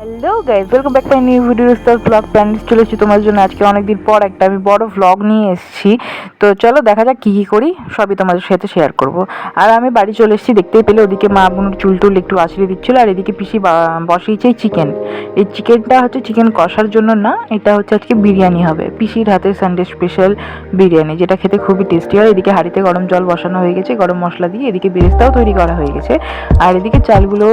Hello guys welcome back my new video star blog plan চলে এসেছি তোমার জন্য। আজকে অনেকদিন পর একটা আমি বড় ভ্লগ নিয়ে এসেছি। তো চলো দেখা যাক কী কী করি। সবই তোমাদের সাথে শেয়ার করব। আর আমি বাড়ি চলে এসেছি। দেখতেই পেলে ওদিকে মা বোনের চুল টুল একটু আছড়ে দিচ্ছিল। আর এদিকে পিসি বসিয়েছে চিকেন এই চিকেনটা হচ্ছে চিকেন কষার জন্য না, এটা হচ্ছে আজকে বিরিয়ানি হবে। পিসির হাতে সানডে স্পেশাল বিরিয়ানি, যেটা খেতে খুবই টেস্টি হয়। এদিকে হাঁড়িতে গরম জল বসানো হয়ে গেছে, গরম মশলা দিয়ে। এদিকে বেরেস্তাও তৈরি করা হয়ে গেছে। আর এদিকে চালগুলো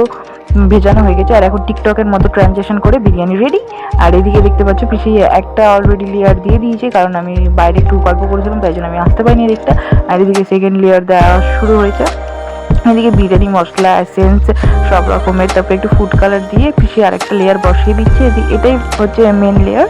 ভেজানো হয়ে গেছে। আর এখন টিকটকের মতো ট্রানজেকশন করে বিরিয়ানি রেডি আর এদিকে দেখতে পাচ্ছ পিছিয়ে একটা অলরেডি লেয়ার দিয়ে দিয়েছে, কারণ আমি বাইরে একটু গল্প করেছিলাম, তাই জন্য আমি আসতে পারিনি এদিকটা। আর এদিকে সেকেন্ড লেয়ার দেওয়া শুরু হয়েছে। এদিকে বিরিয়ানি, মশলা এসেন্স সব রকমের, তারপরে একটু ফুড কালার দিয়ে পিছিয়ে আরেকটা লেয়ার বসিয়ে দিচ্ছে। এদি- এটাই হচ্ছে মেন লেয়ার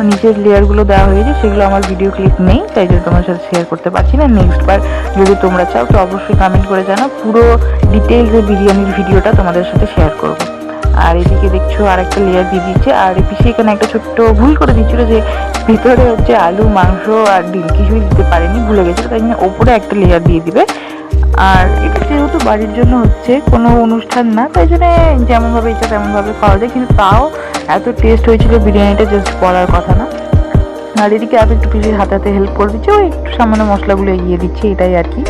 নিচের লেয়ারগুলো দেওয়া হয়েছে, সেগুলো আমার ভিডিও ক্লিপ নেই, তাই জন্য তোমার সাথে শেয়ার করতে পারছি না। নেক্সট বার যদি তোমরা চাও তো অবশ্যই কমেন্ট করে জানাও। পুরো ডিটেলসে বিরিয়ানির ভিডিওটা তোমাদের সাথে শেয়ার করব। আর এদিকে দেখছ আর একটা লেয়ার দিয়ে দিচ্ছে আর পিছিয়ে এখানে একটা ছোট্ট ভুল করে দিচ্ছিল যে, ভিতরে হচ্ছে আলু, মাংস আর ডিম কিছুই দিতে পারেনি, ভুলে গেছিল, তাই জন্য ওপরে একটা লেয়ার দিয়ে দিবে। আর এটা যেহেতু বাড়ির জন্য হচ্ছে কোনো অনুষ্ঠান না, তাই জন্য যেমনভাবে ইচ্ছা তেমনভাবে খাওয়া যায়, কিন্তু তাও এত টেস্ট হয়েছিল বিরিয়ানিটা জাস্ট বলার কথা না। আর এদিকে আমি একটু পিসির হাতে হাতে হেল্প করে দিচ্ছি, ওই একটু সামান্য মশলাগুলো এগিয়ে দিচ্ছি, এটাই আর কি।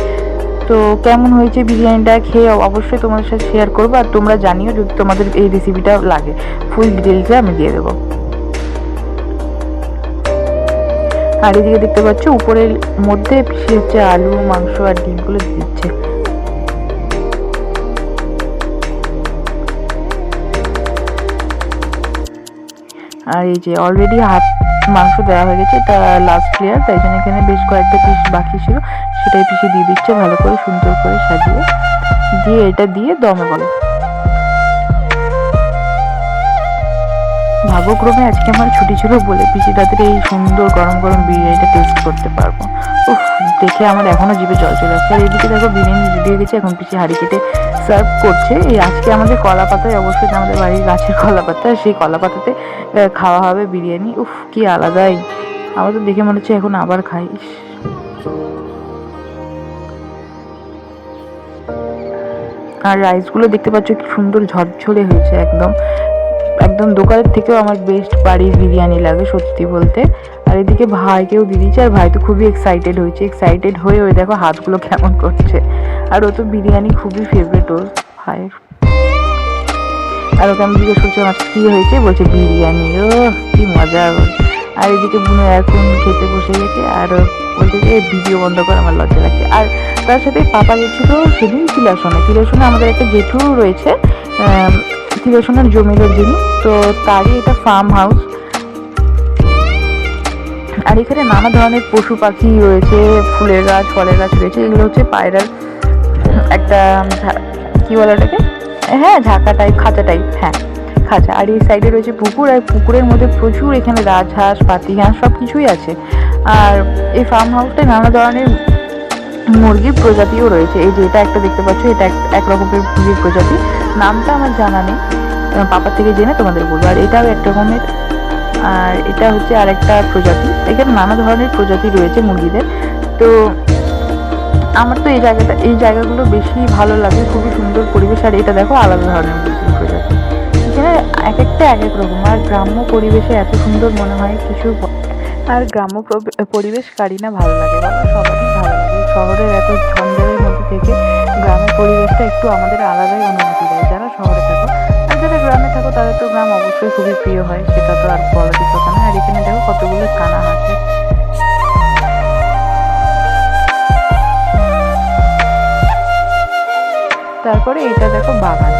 তো কেমন হয়েছে বিরিয়ানিটা খেয়ে অবশ্যই তোমাদের সাথে শেয়ার করব আর তোমরা জানিও যদি তোমাদের এই রেসিপিটা লাগে। ফুল ডিটেলসে আমি দিয়ে দেবো। আর এদিকে দেখতে পাচ্ছ, উপরের মধ্যে হচ্ছে আলু, মাংস আর ডিমগুলো দিচ্ছে। আর এই যে অলরেডি হাত মাংস দেওয়া হয়ে গেছে, এটা লাস্ট লেয়ার তাই জন্য এখানে বেশ কয়েকটা পিস বাকি ছিল, সেটাই পিসে দিয়ে দিচ্ছে ভালো করে, সুন্দর করে সাজিয়ে। দিয়ে এটা দিয়ে দমে বলে ভাগ্যক্রমে আজকে আমার ছুটি ছিল বলে পিসি তাদের এই সুন্দর গরম গরম বিরিয়ানিটা টেস্ট করতে পারব। উফ দেখে আমার এখনও জিভে জল চলে আসছে। আর এদিকে দেখো বিরিয়ানি হয়ে গেছে, এখন পিসি হাঁড়ি কেটে সার্ভ করছে। এই আজকে আমাদের কলা পাতায় অবশ্যই আমাদের বাড়ির গাছের কলা পাতা সেই কলা পাতাতে খাওয়া হবে বিরিয়ানি। উফ, কি আলাদাই। আমার তো দেখে মনে হচ্ছে এখন আবার খাই। আর রাইসগুলো দেখতে পাচ্ছ কি সুন্দর ঝরঝরে হয়েছে একদম। একদম দোকানের থেকেও আমার বেস্ট বাড়ির বিরিয়ানি লাগে, সত্যি বলতে। আর এদিকে ভাইকেও দিয়ে আর ভাই তো খুবই এক্সাইটেড হয়েছে। এক্সাইটেড হয়ে ওই দেখো হাতগুলো কেমন করছে। আর ও তো বিরিয়ানি খুবই ফেভারিট ওর ভাইয়ের। আর ওকে আমি জিজ্ঞেস করছি, আমার কী হয়েছে? বলছে, বিরিয়ানি। ও, কি মজা আর এদিকে বুনো এখন খেতে বসে গেছে। আর বলছে যে ভিডিও বন্ধ করে, আমার লজ্জা লাগছে। আর তার সাথে পাপা গেছিল সেদিন তিলাসনে তিলাসনে আমাদের একটা জেঠু রয়েছে তিলাসনের জমিদার যিনি। তো তারই এটা ফার্ম হাউস আর এখানে নানা ধরনের পশু পাখি রয়েছে, ফুলের গাছ, ফলের গাছ রয়েছে, এগুলো হচ্ছে পায়রার একটা, কি বলে ওটাকে? হ্যাঁ ঝাঁকা টাইপ খাঁচা টাইপ হ্যাঁ খাঁচা। আর এই সাইডে রয়েছে পুকুর, আর পুকুরের মধ্যে প্রচুর এখানে রাজহাঁস পাতিহাঁস সব কিছুই আছে। আর এই ফার্ম হাউসটায় নানা ধরনের মুরগির প্রজাতিও রয়েছে। এই যে এটা একটা দেখতে পাচ্ছ, এটা এক রকমের মুরগির প্রজাতি। নামটা আমার জানা নেই পাপার থেকে জেনে তোমাদের বলব। আর এটাও এক রকমের আর এটা হচ্ছে আরেকটা প্রজাতি। এখানে নানা ধরনের প্রজাতি রয়েছে মুরগিদের। তো আমার তো এই জায়গাটা, এই জায়গাগুলো বেশি ভালো লাগে, খুবই সুন্দর পরিবেশ। আর এটা দেখো আলাদা ধরনের মুরগির প্রজাতি। এখানে এক একটা এক এক রকম। আর গ্রাম্য পরিবেশে এত সুন্দর মনে হয় কিছু আর গ্রাম্য পরিবেশ কারি না ভালো লাগে সবারই ভালো লাগে। শহরের এত ঝঞ্ঝাটের মধ্যে থেকে গ্রামের পরিবেশটা একটু আমাদের আলাদাই অনুভূতি দেয়। যারা শহরে থাকো গ্রামে থাকো তাদের তো গ্রাম অবশ্যই খুবই প্রিয় হয়, সেটা তো আর বলারই কথা না। আর এখানে দেখো কতগুলো কানা আছে। তারপরে এটা দেখো বাগান।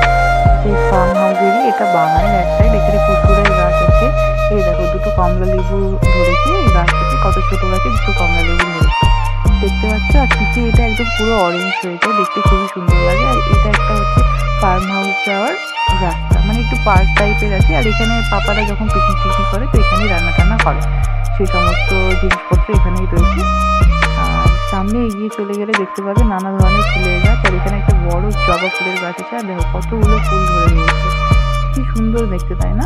সেই ফার্ম হাউসেরই এটা বাগানের এক সাইড এখানে কুকুরের গাছ আছে। এই দেখো, দুটো কমলা লেবু ধরেছে। এই গাছ থেকে কত ছোট গাছে দুটো কমলা লেবু ধরেছে। দেখতে পাচ্ছ? আর পিছিয়ে এটা একদম পুরো অরেঞ্জ হয়েছে। দেখতে খুবই সুন্দর লাগে। আর এটা একটা হচ্ছে ফার্ম হাউস যাওয়ার রাস্তা। পার্ক টাইপের আছে, আর এখানে পাপারা যখন পিকনিক টিকনিক করে, তো এখানেই রান্না টান্না করে। সেই সমস্ত জিনিসপত্র এখানেই রয়েছে। আর সামনে এগিয়ে চলে গেলে দেখতে পাবে নানা ধরনের ফুলের গাছ, আর এখানে একটা বড় জবা ফুলের গাছ আছে, আর দেখো কতগুলো ফুল ধরে রয়েছে। কি সুন্দর দেখতে, তাই না?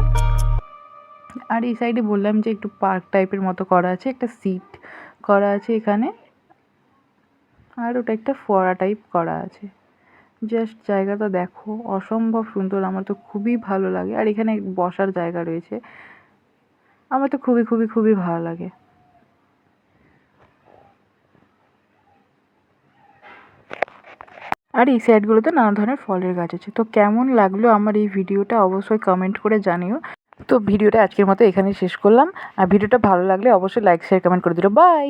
আর এই সাইডে বললাম যে একটু পার্ক টাইপের মতো করা আছে, একটা সিট করা আছে এখানে। আর ওটা একটা ফোয়ারা টাইপ করা আছে। জাস্ট জায়গাটা দেখো, অসম্ভব সুন্দর, আমার তো খুবই ভালো লাগে। আর এখানে বসার জায়গা রয়েছে। আমার তো খুবই খুবই খুবই ভালো লাগে। আর এই সাইডগুলোতে নানা ধরনের ফলের গাছ আছে। তো কেমন লাগল আমার এই ভিডিওটা অবশ্যই কমেন্ট করে জানিও। তো ভিডিওটা আজকের মতো এখানেই শেষ করলাম। আর ভিডিওটা ভালো লাগলে অবশ্যই লাইক শেয়ার কমেন্ট করে দিও বাই